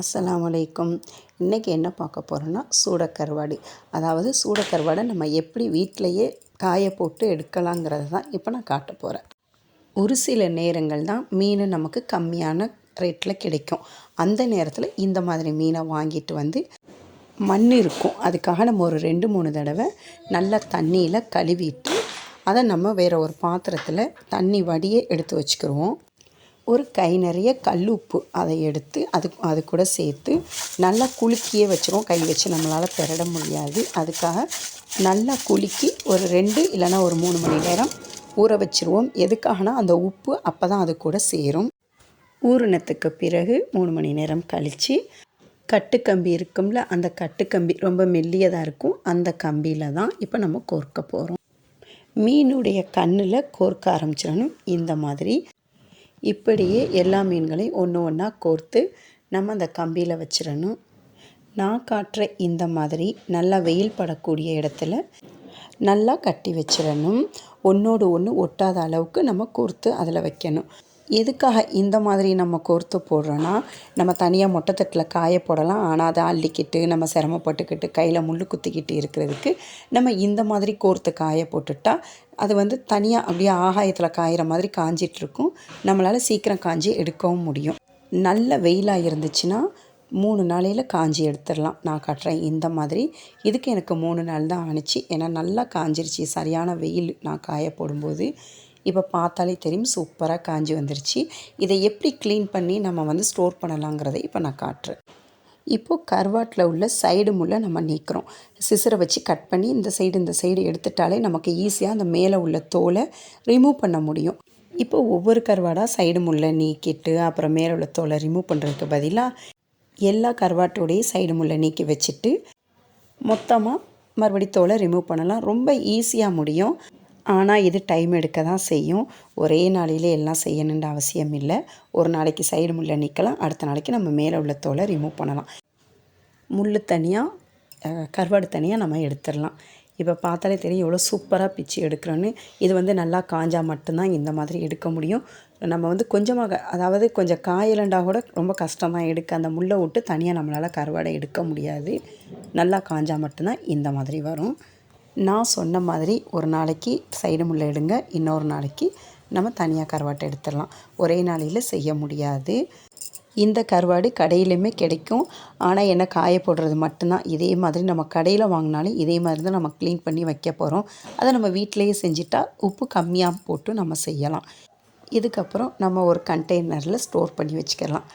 அஸ்ஸலாமு இன்றைக்கி என்ன பார்க்க போகிறோன்னா சூடக்கருவாடு. அதாவது சூடக்கருவாடை நம்ம எப்படி வீட்டிலையே காய போட்டு எடுக்கலாங்கிறது தான் இப்போ நான் காட்ட போகிறேன் ஒரு சில நேரங்கள் தான் மீன் நமக்கு கம்மியான ரேட்டில் கிடைக்கும். அந்த நேரத்தில் இந்த மாதிரி மீனை வாங்கிட்டு வந்து மண் இருக்கும். அதுக்காக நம்ம ஒரு ரெண்டு மூணு தடவை நல்லா தண்ணியில் கழுவிட்டு அதை நம்ம வேறு ஒரு பாத்திரத்தில் தண்ணி வடியே எடுத்து வச்சுக்கிடுவோம் ஒரு கை நிறைய கல் உப்பு அதை எடுத்து அது அது கூட சேர்த்து நல்லா குலுக்கியே வச்சுருவோம். கை வச்சு நம்மளால் பெறட முடியாது. அதுக்காக நல்லா குலுக்கி ஒரு ரெண்டு இல்லைன்னா ஒரு மூணு மணி நேரம் ஊற வச்சிருவோம். எதுக்காகனா அந்த உப்பு அப்போ தான் அது கூட சேரும். ஊறினத்துக்கு பிறகு மூணு மணி நேரம் கழித்து கட்டுக்கம்பி இருக்கும்ல அந்த கட்டுக்கம்பி ரொம்ப மெல்லியதாக இருக்கும். அந்த கம்பியில் தான் இப்போ நம்ம கோர்க்க போகிறோம் மீனுடைய கண்ணில் கோர்க்க ஆரம்பிச்சிடணும். இந்த மாதிரி இப்படியே எல்லா மீன்களையும் ஒன்று ஒன்றா கோர்த்து நம்ம அந்த கம்பியில் வச்சிடணும். நான் காட்டுற இந்த மாதிரி நல்லா வெயில் படக்கூடிய இடத்துல நல்லா கட்டி வச்சிடணும். ஒன்றோடு ஒன்று ஒட்டாத அளவுக்கு நம்ம கோர்த்து அதில் வைக்கணும். எதுக்காக இந்த மாதிரி நம்ம கோர்த்து போடுறோன்னா நம்ம தனியாக மொட்டைத்தட்டில் காய போடலாம். ஆனால் அதை அள்ளிக்கிட்டு நம்ம சிரமப்பட்டுக்கிட்டு கையில் முள் குத்திக்கிட்டு இருக்கிறதுக்கு நம்ம இந்த மாதிரி கோர்த்து காய போட்டுட்டா அது வந்து தனியாக அப்படியே ஆகாயத்தில் காயிற மாதிரி காஞ்சிட்ருக்கும். நம்மளால் சீக்கிரம் காஞ்சி எடுக்கவும் முடியும். நல்ல வெயிலாக இருந்துச்சுன்னா மூணு நாளையில் காஞ்சி எடுத்துடலாம். நான் காட்டுறேன் இந்த மாதிரி. இதுக்கு எனக்கு மூணு நாள் தான் ஆணுச்சு. ஏன்னா நல்லா காஞ்சிருச்சு. சரியான வெயில் நான் காய போடும்போது. இப்போ பார்த்தாலே தெரியும் சூப்பராக காஞ்சி வந்துருச்சு. இதை எப்படி க்ளீன் பண்ணி நம்ம வந்து ஸ்டோர் பண்ணலாங்கிறதை இப்போ நான் காட்டுறேன். இப்போது கருவாட்டில் உள்ள சைடு முள்ளை நம்ம நீக்கிறோம். சிசரை வச்சு கட் பண்ணி இந்த சைடு இந்த சைடு எடுத்துட்டாலே நமக்கு ஈஸியாக அந்த மேலே உள்ள தோலை ரிமூவ் பண்ண முடியும். இப்போ ஒவ்வொரு கருவாடாக சைடு முள்ளை நீக்கிட்டு அப்புறம் மேலே உள்ள தோலை ரிமூவ் பண்ணுறதுக்கு பதிலாக எல்லா கருவாட்டோடையும் சைடு முள்ளை நீக்கி வச்சுட்டு மொத்தமாக மறுபடி தோலை ரிமூவ் பண்ணலாம். ரொம்ப ஈஸியாக முடியும். ஆனால் இது டைம் எடுக்க தான் செய்யும். ஒரே நாளையிலே எல்லாம் செய்யணுன்ற அவசியம் இல்லை. ஒரு நாளைக்கு சைடு முள்ளை நிற்கலாம் அடுத்த நாளைக்கு நம்ம மேலே உள்ள தோலை ரிமூவ் பண்ணலாம். முள் தனியாக கருவாடு தனியாக நம்ம எடுத்துடலாம். இப்போ பார்த்தாலே தெரியும் எவ்வளோ சூப்பராக பிச்சு எடுக்கிறோன்னு இது வந்து நல்லா காஞ்சால் மட்டும்தான் இந்த மாதிரி எடுக்க முடியும். நம்ம வந்து கொஞ்சமாக அதாவது கொஞ்சம் காயலண்டா கூட ரொம்ப கஷ்டம் தான் எடுக்க அந்த முள்ளை விட்டு தனியாக நம்மளால் கருவாடை எடுக்க முடியாது. நல்லா காஞ்சால் மட்டும்தான் இந்த மாதிரி வரும். நான் சொன்ன மாதிரி ஒரு நாளைக்கு சைடு முள்ளை எடுங்க இன்னொரு நாளைக்கு நம்ம தனியாக கருவாட்டை எடுத்துடலாம். ஒரே நாளையில் செய்ய முடியாது. இந்த கருவாடு கடையிலையுமே கிடைக்கும். ஆனால் என்ன காய போடுறது மட்டும்தான். இதே மாதிரி நம்ம கடையில் வாங்கினாலும் இதே மாதிரி தான் நம்ம க்ளீன் பண்ணி வைக்க போகிறோம் அதை நம்ம வீட்டிலையே செஞ்சிட்டா உப்பு கம்மியாக போட்டு நம்ம செய்யலாம். இதுக்கப்புறம் நம்ம ஒரு கண்டெய்னரில் ஸ்டோர் பண்ணி வச்சுக்கலாம்.